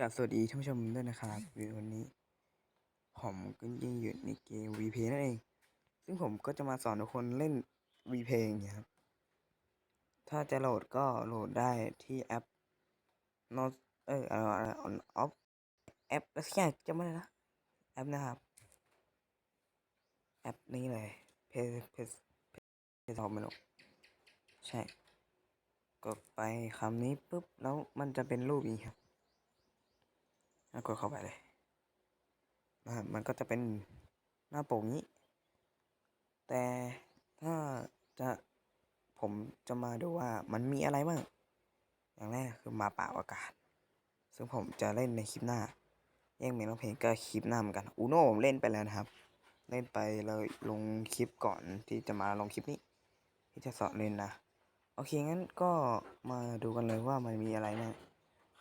กับสวัสดีท่านผู้ชมด้วยนะครับวิดีโอนี้ ผมก็ยังอยู่ในเกม VP นั่นเอง ซึ่งผมก็จะมาสอนทุกคนเล่น VP อย่างเงี้ครับ ถ้าจะโหลดก็โหลดได้ที่แอป Not เอออะไรอะไร on off แอปแล้วแค่จะไม่ได้นะแอปนะครับ แอปนี้เลยเพจเพจเพจสอบไม่รู้ใช่ กดไปคำนี้ปุ๊บ แล้วมันจะเป็นรูปนี้ครับ กดเข้าไปเลยนะครับมันก็จะเป็นหน้าปกนี้ แต่ถ้าจะผมจะมาดูว่ามันมีอะไรบ้าง อย่างแรกคือมาป่าอากาศ ซึ่งผมจะเล่นในคลิปหน้า แย่งเมนร้องเพลงก็คลิปหน้าเหมือนกันอูโน่ผมเล่นไปแล้วนะครับ เล่นไปเลยลงคลิปก่อนที่จะมาลงคลิปนี้ ที่จะสอนเล่นนะ โอเคงั้นก็มาดูกันเลยว่ามันมีอะไรบ้าง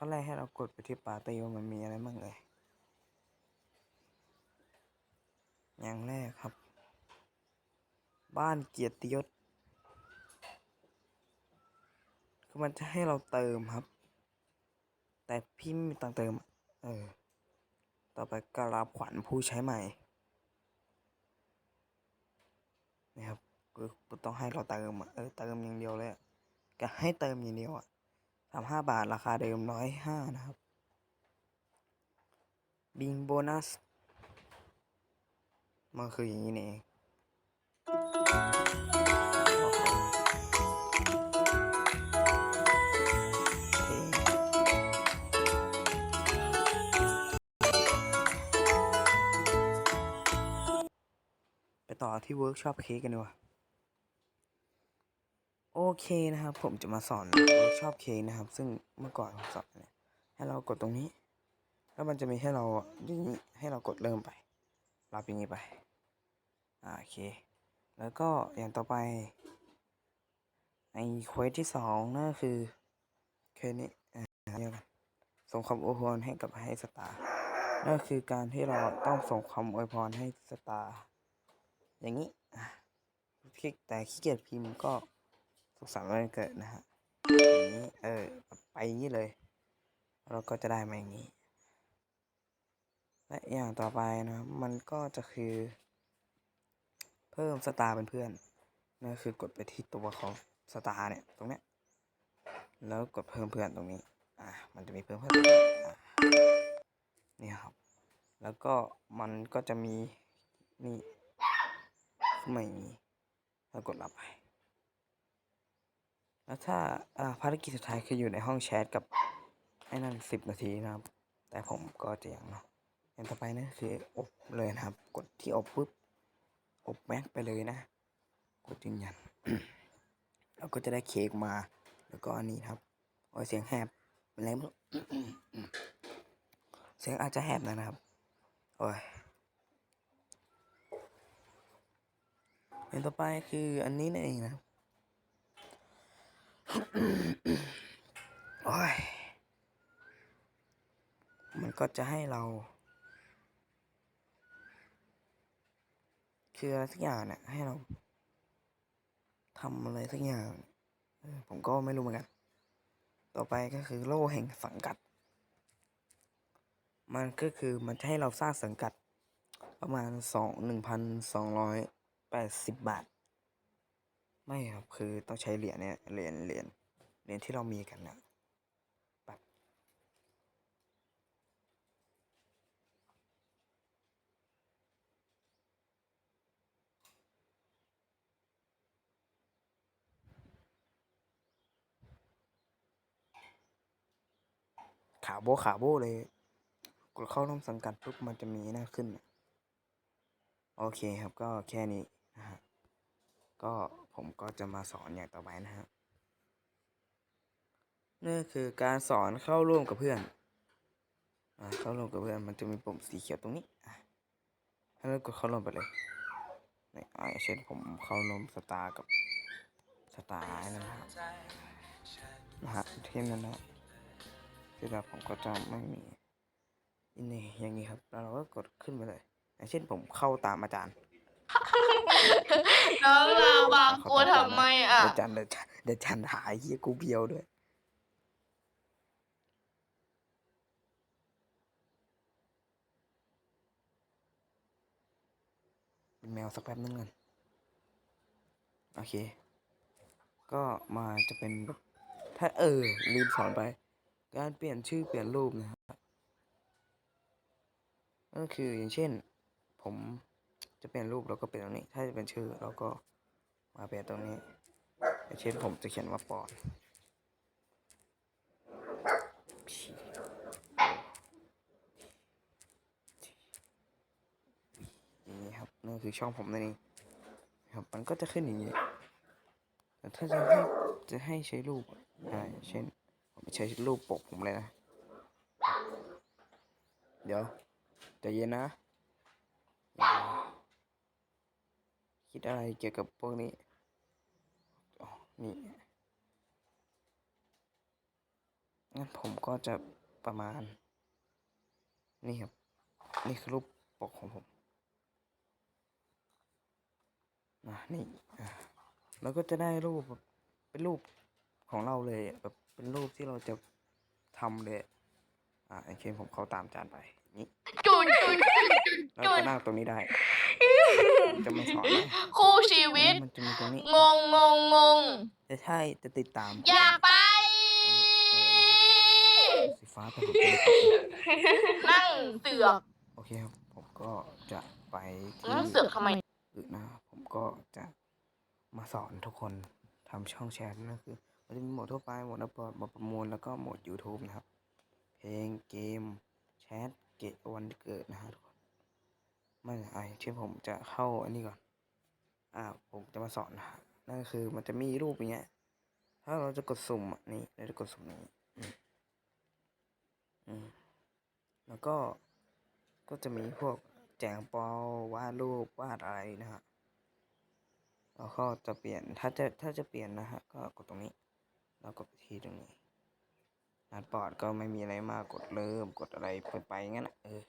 นแรกให้เรากดไปที่ปาร์ตี้ว่ามันมีอะไรบ้างเลยอย่างแรกครับ บ้านเกียรติยศคือมันจะให้เราเติมครับ แต่พี่ไม่มีตังเติม เออ ต่อไปกราบขวัญผู้ใช้ใหม่นะครับคือต้องให้เราเติมเออเติมอย่างเดียวเลยก็ให้เติมอย่างเดียวอะ สามห้าบาทราคาเดิมร้อยห้านะครับ บิงโบนัส มันคืออย่างนี้นี่เองไปต่อที่เวิร์กช็อปเค้กกันดีกว่า โอเคนะครับ ผมจะมาสอนเวิร์กช็อปเค้กนะครับ ซึ่งเมื่อก่อนผมสอนเนี่ยให้เรากดตรงนี้ แล้วมันจะมีให้เราอย่างนี้ให้เรากดเริ่มไปรับอย่างนี้ไปอ่าโอเค แล้วก็อย่างต่อไปไอ้เควสที่สองนั่นคือเควสนี้อ่าเดียกันส่งความอวยพรให้กับให้สตาร์นั่นคือการที่เราต้องส่งความอวยพรให้สตาร์อย่างนี้คลิกแต่ขี้เกียจพิมพ์ก็ สุขสันต์วันเกิดนะฮะอย่างนี้เออไปอย่างนี้เลยเราก็จะได้มาอย่างนี้ และอย่างต่อไปนะมันก็จะคือ เพิ่มสตาร์เป็นเพื่อนนั่นคือกดไปที่ตัวของสตาร์เนี่ยตรงเนี้ยแล้วกดเพิ่มเพื่อนตรงนี้อะมันจะมีเพิ่มเพื่อนตรงนี้อะนี่ครับ แล้วก็มันก็จะมีนี่ขึ้นมาอย่างนี้แล้วกดรับไป แล้วถ้าภารกิจสุดท้ายคืออยู่ในห้องแชทกับไอ้นั่นสิบนาทีนะครับ แต่ผมก็จะยังเนาะอย่างต่อไปนะคืออบเลยนะครับ กดที่อบปุ๊บอบแม็กไปเลยนะ กดยืนยันเราก็จะได้เค้กมา แล้วก็อันนี้ครับโอ้ยเสียงแหบเป็นไม่รู้เสียงอาจจะแหบนอยนะครับโอ้ยอย่างต่อไปคืออันนี้นั่นเองนะครับ โอ้ยมันก็จะให้เรา คืออะไรสักอย่างเนี่ยให้เราทำอะไรสักอย่าง ผมก็ไม่รู้เหมือนกัน ต่อไปก็คือโล่แห่งสังกัด มันก็คือมันจะให้เราสร้างสังกัด ประมาณสองหนึ่งพันสองร้อยแปดสิบบาท ไม่ครับคือต้องใช้เหรียญเนี่ยเหรียญเหรียญเหรียญที่เรามีกันนะแบบขาโบขาโบเลยกดเข้าร่วมสังกัดปุ๊บมันจะมีหน้าขึ้น โอเคครับก็แค่นี้นะฮะ ก็ผมก็จะมาสอนอย่างต่อไปนะครับนี่คือการสอนเข้าร่วมกับเพื่อนอเข้าร่วมกับเพื่อนมันจะมีปุ่มสีเขียวตรงนี้ให้เรากดเข้าร่วมไปเลยนี่อ่าอย่างเช่นผมเข้าร่วมสตาร์กับสตาร์นะครับนะฮะทีมนั้นนะคือแบบผมก็จะไม่มีอันนี่อย่างนี้ครับแล้วเราก็กดขึ้นไปเลย อย่างเช่นผมเข้าตามอาจารย์ น้องราบางกลัวทำไมอะ เดจันเดจันเดจันหายเฮียกูเบียวด้วย เป็นแมวสักแป๊บนึงกันโอเค ก็มาจะเป็นถ้าเออ ลืมสอนไป การเปลี่ยนชื่อเปลี่ยนรูปนะครับก็คืออย่างเช่น ผม จะเปลี่ยนรูปแล้วก็เปลี่ยนตรงนี้ ถ้าจะเป็นชื่อเราก็มาเปลี่ยนตรงนี้เช่นผมจะเขียนว่าปอนอย่างนี้ครับนั่นคือช่องผมนั่นเองครับมันก็จะขึ้นอย่างนี้แต่ถ้าจะให้จะให้ใช้รูปอ่าเช่นผมใช้รูปปกผมเลยนะ เดี๋ยวใจเย็นนะอย่า คิดอะไรเกี่ยวกับพวกนี้อ๋อนี่งั้นผมก็จะประมาณ นี่ครับ นี่คือรูปปกของผมนะนี่อะแล้วก็จะได้รูปแบบเป็นรูปของเราเลยอะแบบเป็นรูปที่เราจะทำเลยอ่าอย่างเช่นผมเข้าตามจานไปนี่จุนจุนแล้วก็นั่งตรงนี้ได้ จะไม่สอนนะคู่ชีวิต มันจะมีตรงนี้ งงงงงง จะใช่จะติดตามอยากไป สีฟ้าแต่ผมจะไม่ตอบนั่งเสือกโอเคครับ ผมก็จะไปที่นั่งเสือกทำไม อื่นนะผมก็จะมาสอนทุกคนทำช่องแชร์นั่นคือมันจะมีโหมดทั่วไปโหมดอัปโหลดโหมดประมวลแล้วก็โหมด YouTube นะครับ เพลงเกมแชทเกตวันเกิดนะฮะทุกคน ไม่ไอเช่ผมจะเข้าอันนี้ก่อน อ่า ผมจะมาสอนนะฮะนั่นคือมันจะมีรูปอย่างเงี้ย ถ้าเราจะกดสุ่มอะนี่เราจะกดสุ่มนี้อืมแล้วก็ก็จะมีพวกแจงเปาวาดรูปวาดอะไรนะฮะแล้วก็จะเปลี่ยนถ้าจะถ้าจะเปลี่ยนนะฮะก็กดตรงนี้ แล้วกดที่ตรงนี้นัดปอดก็ไม่มีอะไรมากกดเริ่มกดอะไรไปไปงั้นแหละเออ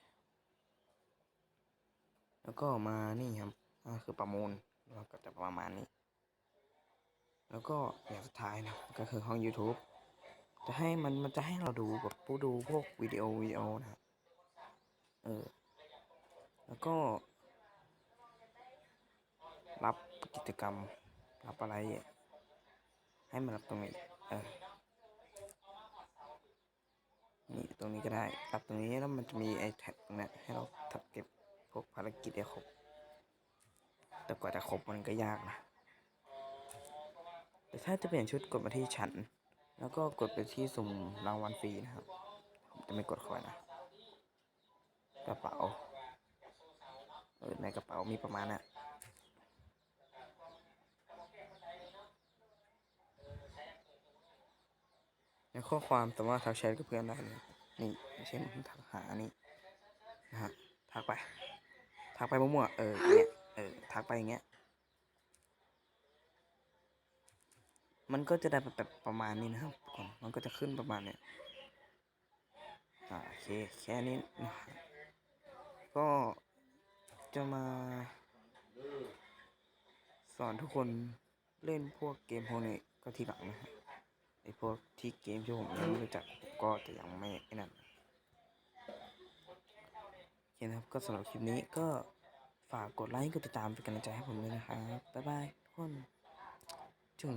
แล้วก็มานี่ครับก็คือประมูลเราก็จะประมาณนี้ แล้วก็อย่างสุดท้ายนะก็คือห้อง YouTube จะให้มันมันจะให้เราดูแบบผู้ดูพวกวิดีโอวิดีโอนะครับเออแล้วก็ รับกิจกรรม รับอะไร ให้มันรับตรงนี้เออนี่ตรงนี้ก็ได้ รับตรงนี้แล้วมันจะมีไอแท็กตรงนี้ให้เราทับเก็บ วกภารกิจให้ครบ แต่กว่าจะครบมันก็ยากนะ แต่ถ้าจะเปลี่ยนชุดกดมาที่ฉัน แล้วก็กดไปที่สุ่มรางวัลฟรีนะครับ ผมจะไม่กดคอยนะ กระเป๋าเออในกระเป๋ามีประมาณน่ะในข้อความสามารถทักแชทกับเพื่อนได้เลยนี่เช่นทักหานี่นะฮะทักไป ทักไปมั่วๆเอออย่างเงี้ยเออทักไปอย่างเงี้ย มันก็จะได้แบบแบบประมาณนี้นะครับทุกคนมันก็จะขึ้นประมาณเนี้ยอ่าโอเคแค่นี้นะฮะก็จะมา สอนทุกคนเล่นพวกเกมพวกนี้ก็ทีหลังนะฮะไอพวกที่เกมที่ผมยังไม่รู้จักผมก็จะยังไม่ไอ้นั่นโอเคนะครับก็สำหรับคลิปนี้ก็ ฝากกดไลค์กดติดตามเป็นกำลังใจให้ผมด้วยนะครับบ๊ายบายทุกคนจุ่ม